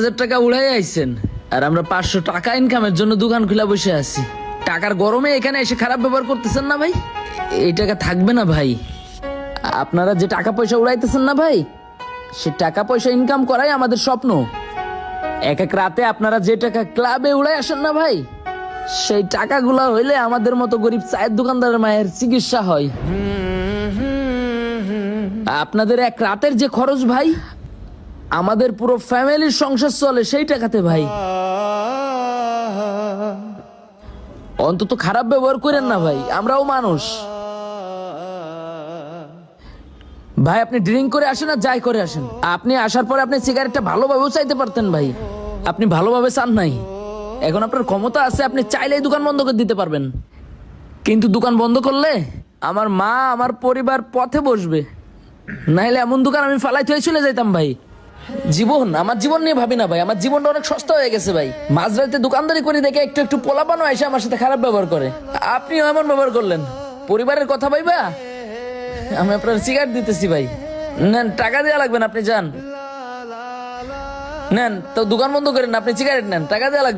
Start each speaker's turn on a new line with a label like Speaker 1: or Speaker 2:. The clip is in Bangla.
Speaker 1: হাজার টাকা উড়াই আইছেন। আর আমরা পাঁচশো টাকা ইনকামের জন্য দোকান খুলে বসে আছি। টাকার গরমে এখানে এসে খারাপ ব্যবহার করতেছেন না ভাই? এই টাকা থাকবে না ভাই। আপনারা যে টাকা পয়সা উড়াইতেছেন না ভাই, সে টাকা পয়সা ইনকাম করাই আমাদের স্বপ্ন। এক এক রাতে আপনারা যে টাকা ক্লাবে উড়াই আসেন না ভাই, সেই টাকাগুলো হইলে আমাদের মতো গরিব চায়ের দোকানদারের মায়ের চিকিৎসা হয়। আপনাদের এক রাতের যে খরচ ভাই আমাদের পুরো ফ্যামিলির সংসার চলে, সেই টাকাতে ভাই। অন্তত খারাপ ব্যবহার করেন না ভাই, আমরাও মানুষ। ভাই, আপনি ড্রিঙ্ক করে আসেন আর যাই করে আসেন। আপনি আসার পরে আপনি সিগারেটটা ভালোভাবেও চাইতে পারতেন ভাই। আপনি ভালোভাবে চান নাই। এখন আপনার ক্ষমতা আছে, আপনি চাইলেই দোকান বন্ধ করে দিতে পারবেন। কিন্তু দোকান বন্ধ করলে আমার মা, আমার পরিবার পথে বসবে। নাইলে এমন দোকান আমি ফালাই থয়ে চলে যাইতাম ভাই। জীবন, আমার জীবন নিয়ে ভাবি না ভাই, আমার জীবনটা অনেক সস্তা হয়ে গেছে ভাই। মাঝরাতে দোকানদারি করে দেখে একটু একটু পোলাপানো এসে আমার সাথে খারাপ ব্যবহার করে। আপনিও এমন ব্যবহার করলেন। পরিবারের কথা ভাইবা? আমি আপনার সিগারেট দিতেছি ভাই। নেন, টাকা দেওয়া লাগবে না, আপনি যান। নেন, তো দোকান বন্ধ করেন, আপনি সিগারেট নেন, টাকা দেওয়া লাগবে।